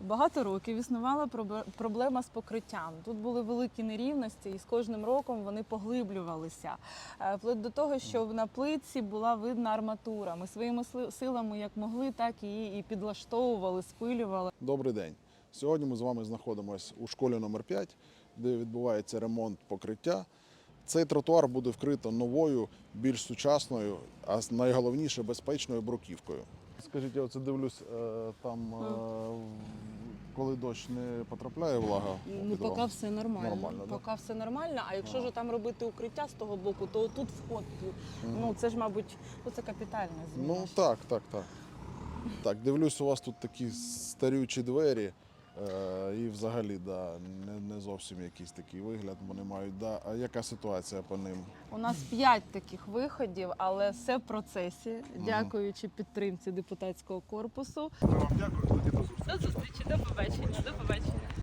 Багато років існувала проб- проблема з покриттям. Тут були великі нерівності, і з кожним роком вони поглиблювалися. Е, Вплоть до того, що на плитці була видна арматура. Ми своїми силами як могли, так її і підлаштовували, спилювали. Добрий день. Сьогодні ми з вами знаходимося у школі номер 5, де відбувається ремонт покриття. Цей тротуар буде вкрито новою, більш сучасною, а найголовніше безпечною бруківкою. Скажіть, я оце дивлюсь, е, там е, коли дощ не потрапляє влага. Ну, поки все нормально. Нормально, да? поки все нормально. А якщо Ага. ж там робити укриття з того боку, то тут вход. Ну це ж, мабуть, ну, це капітальна зміна. Ну так, так, так. Так, дивлюсь, у вас тут такі старючі двері. Е, і взагалі, да, не, не зовсім якийсь такий вигляд вони мають. Да. А яка ситуація по ним? У нас п'ять таких виходів, але все в процесі, дякуючи підтримці депутатського корпусу. Вам дякую, тоді до зустрічі.